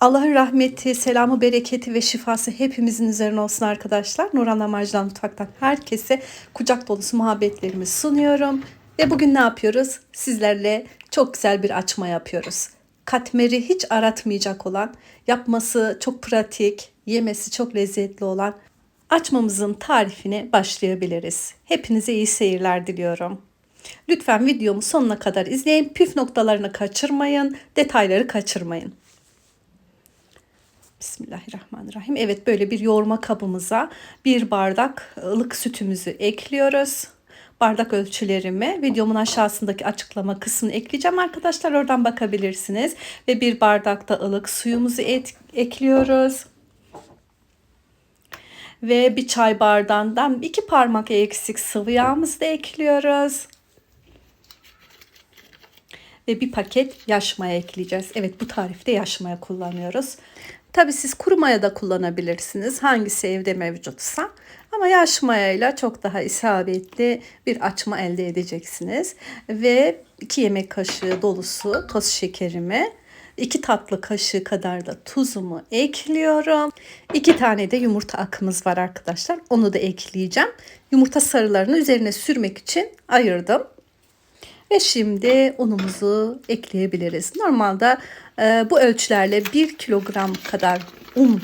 Allah'ın rahmeti, selamı, bereketi ve şifası hepimizin üzerine olsun arkadaşlar. Nurhan Amacı'dan mutfaktan herkese kucak dolusu muhabbetlerimi sunuyorum. Ve bugün ne yapıyoruz? Sizlerle çok güzel bir açma yapıyoruz. Katmeri hiç aratmayacak olan, yapması çok pratik, yemesi çok lezzetli olan açmamızın tarifine başlayabiliriz. Hepinize iyi seyirler diliyorum. Lütfen videomu sonuna kadar izleyin. Püf noktalarını kaçırmayın, detayları kaçırmayın. Bismillahirrahmanirrahim. Evet böyle bir yoğurma kabımıza bir bardak ılık sütümüzü ekliyoruz. Bardak ölçülerimi videomun aşağısındaki açıklama kısmını ekleyeceğim arkadaşlar. Oradan bakabilirsiniz. Ve bir bardakta ılık suyumuzu et, ekliyoruz. Ve bir çay bardağından iki parmak eksik sıvı yağımızı da ekliyoruz. Ve bir paket yaş maya ekleyeceğiz. Evet bu tarifte yaş maya kullanıyoruz. Tabi siz kuru maya da kullanabilirsiniz. Hangisi evde mevcutsa. Ama yaş mayayla çok daha isabetli bir açma elde edeceksiniz. Ve 2 yemek kaşığı dolusu toz şekerimi, 2 tatlı kaşığı kadar da tuzumu ekliyorum. 2 tane de yumurta akımız var arkadaşlar. Onu da ekleyeceğim. Yumurta sarılarını üzerine sürmek için ayırdım. Ve şimdi unumuzu ekleyebiliriz. Normalde e, bu ölçülerle 1 kilogram kadar un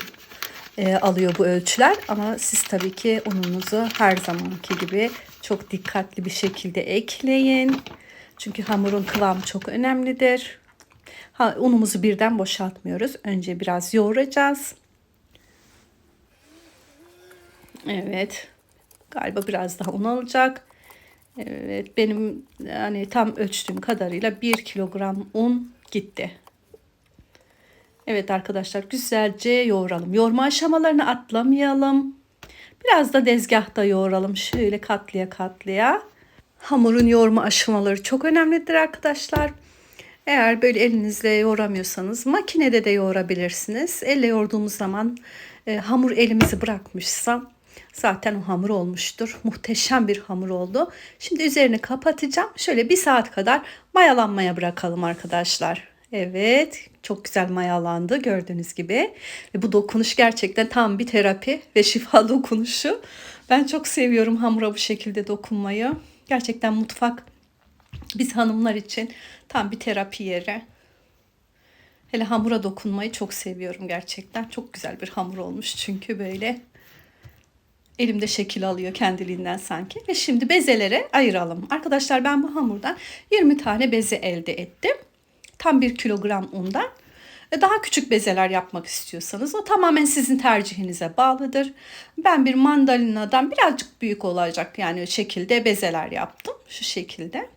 e, alıyor bu ölçüler. Ama siz tabii ki ununuzu her zamanki gibi çok dikkatli bir şekilde ekleyin. Çünkü hamurun kıvamı çok önemlidir. Ha, unumuzu birden boşaltmıyoruz. Önce biraz yoğuracağız. Evet. Galiba biraz daha un alacak. Evet benim yani tam ölçtüğüm kadarıyla 1 kilogram un gitti. Evet arkadaşlar güzelce yoğuralım. Yoğurma aşamalarını atlamayalım. Biraz da dezgahta yoğuralım. Şöyle katlıya katlıya. Hamurun yoğurma aşamaları çok önemlidir arkadaşlar. Eğer böyle elinizle yoğuramıyorsanız makinede de yoğurabilirsiniz. Elle yoğurduğumuz zaman e, hamur elimizi bırakmışsa Zaten o hamur olmuştur. Muhteşem bir hamur oldu. Şimdi üzerini kapatacağım. Şöyle bir saat kadar mayalanmaya bırakalım arkadaşlar. Evet çok güzel mayalandı gördüğünüz gibi. Ve bu dokunuş gerçekten tam bir terapi ve şifa dokunuşu. Ben çok seviyorum hamura bu şekilde dokunmayı. Gerçekten mutfak biz hanımlar için tam bir terapi yeri. Hele hamura dokunmayı çok seviyorum gerçekten. Çok güzel bir hamur olmuş çünkü böyle elimde şekil alıyor kendiliğinden sanki. Ve şimdi bezelere ayıralım. Arkadaşlar ben bu hamurdan 20 tane beze elde ettim. Tam 1 kilogram undan. E, daha küçük bezeler yapmak istiyorsanız o tamamen sizin tercihinize bağlıdır. Ben bir mandalinadan birazcık büyük olacak yani şekilde bezeler yaptım. Şu şekilde.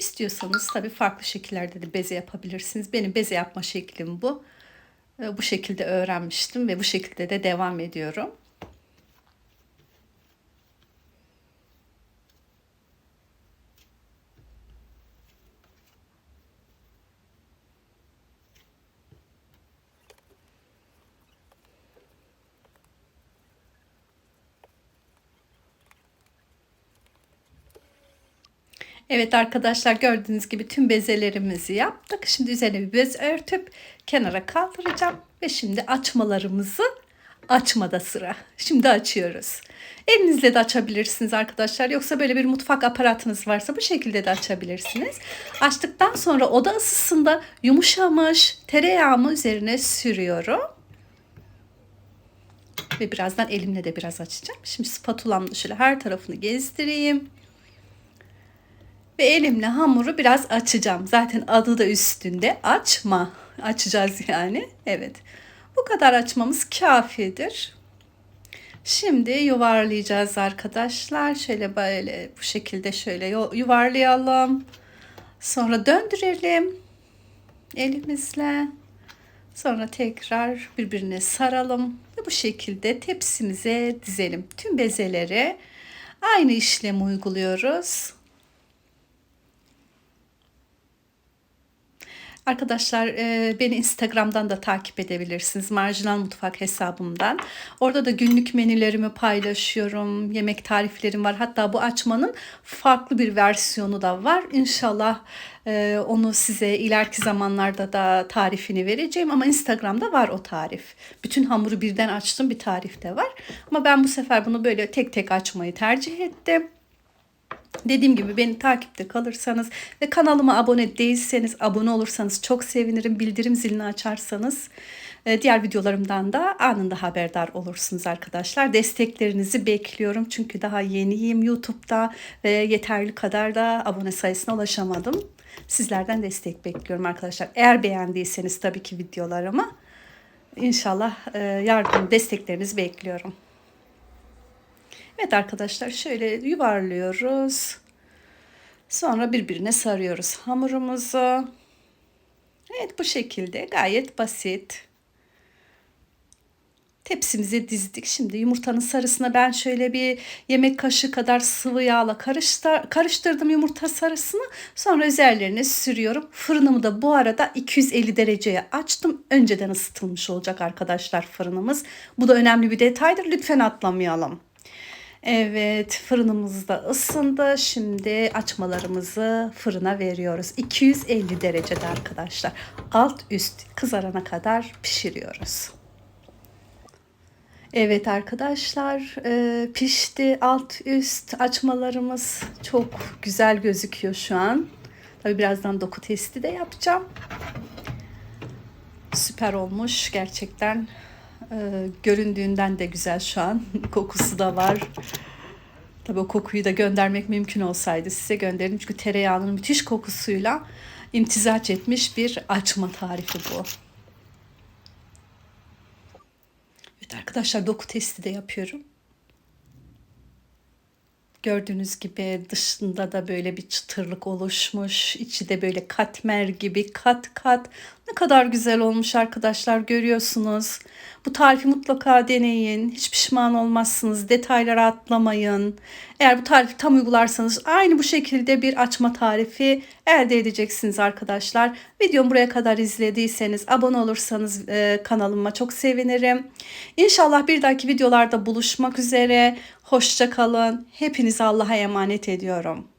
İstiyorsanız tabii farklı şekillerde de beze yapabilirsiniz. Benim beze yapma şeklim bu. Ee, bu şekilde öğrenmiştim ve bu şekilde de devam ediyorum. Evet arkadaşlar gördüğünüz gibi tüm bezelerimizi yaptık. Şimdi üzerine bir bez örtüp kenara kaldıracağım. Ve şimdi açmalarımızı açmada sıra. Şimdi açıyoruz. Elinizle de açabilirsiniz arkadaşlar. Yoksa böyle bir mutfak aparatınız varsa bu şekilde de açabilirsiniz. Açtıktan sonra oda ısısında yumuşamış tereyağımı üzerine sürüyorum. Ve birazdan elimle de biraz açacağım. Şimdi spatulamla şöyle her tarafını gezdireyim. Ve elimle hamuru biraz açacağım. Zaten adı da üstünde açma. Açacağız yani. Evet. Bu kadar açmamız kafidir. Şimdi yuvarlayacağız arkadaşlar. Şöyle böyle bu şekilde şöyle yuvarlayalım. Sonra döndürelim elimizle. Sonra tekrar birbirine saralım ve bu şekilde tepsimize dizelim. Tüm bezeleri aynı işlemi uyguluyoruz. Arkadaşlar e, beni Instagram'dan da takip edebilirsiniz. Marjinal Mutfak hesabımdan. Orada da günlük menülerimi paylaşıyorum. Yemek tariflerim var. Hatta bu açmanın farklı bir versiyonu da var. İnşallah e, onu size ileriki zamanlarda da tarifini vereceğim. Ama Instagram'da var o tarif. Bütün hamuru birden açtım bir tarif de var. Ama ben bu sefer bunu böyle tek tek açmayı tercih ettim. Dediğim gibi beni takipte kalırsanız ve kanalıma abone değilseniz abone olursanız çok sevinirim. Bildirim zilini açarsanız e, diğer videolarımdan da anında haberdar olursunuz arkadaşlar. Desteklerinizi bekliyorum çünkü daha yeniyim YouTube'da ve yeterli kadar da abone sayısına ulaşamadım. Sizlerden destek bekliyorum arkadaşlar. Eğer beğendiyseniz tabii ki videolarımı inşallah e, yardım desteklerinizi bekliyorum. Evet arkadaşlar şöyle yuvarlıyoruz. Sonra birbirine sarıyoruz hamurumuzu. Evet bu şekilde gayet basit. Tepsimize dizdik. Şimdi yumurtanın sarısına ben şöyle bir yemek kaşığı kadar sıvı yağla karıştır, karıştırdım yumurta sarısını. Sonra üzerlerine sürüyorum. Fırınımı da bu arada 250 dereceye açtım. Önceden ısıtılmış olacak arkadaşlar fırınımız. Bu da önemli bir detaydır. Lütfen atlamayalım. Evet fırınımız da ısındı. Şimdi açmalarımızı fırına veriyoruz. 250 derecede arkadaşlar. Alt üst kızarana kadar pişiriyoruz. Evet arkadaşlar e, pişti alt üst açmalarımız çok güzel gözüküyor şu an. Tabi birazdan doku testi de yapacağım. Süper olmuş gerçekten. E, göründüğünden de güzel şu an. Kokusu da var. Tabii o kokuyu da göndermek mümkün olsaydı size gönderin. Çünkü tereyağının müthiş kokusuyla imtizaç etmiş bir açma tarifi bu. Evet arkadaşlar doku testi de yapıyorum. Gördüğünüz gibi dışında da böyle bir çıtırlık oluşmuş. İçi de böyle katmer gibi kat kat. Ne kadar güzel olmuş arkadaşlar görüyorsunuz. Bu tarifi mutlaka deneyin. Hiç pişman olmazsınız. Detaylara atlamayın. Eğer bu tarifi tam uygularsanız aynı bu şekilde bir açma tarifi elde edeceksiniz arkadaşlar. Videomu buraya kadar izlediyseniz abone olursanız e, kanalıma çok sevinirim. İnşallah bir dahaki videolarda buluşmak üzere. Hoşça kalın. Hepinizi Allah'a emanet ediyorum.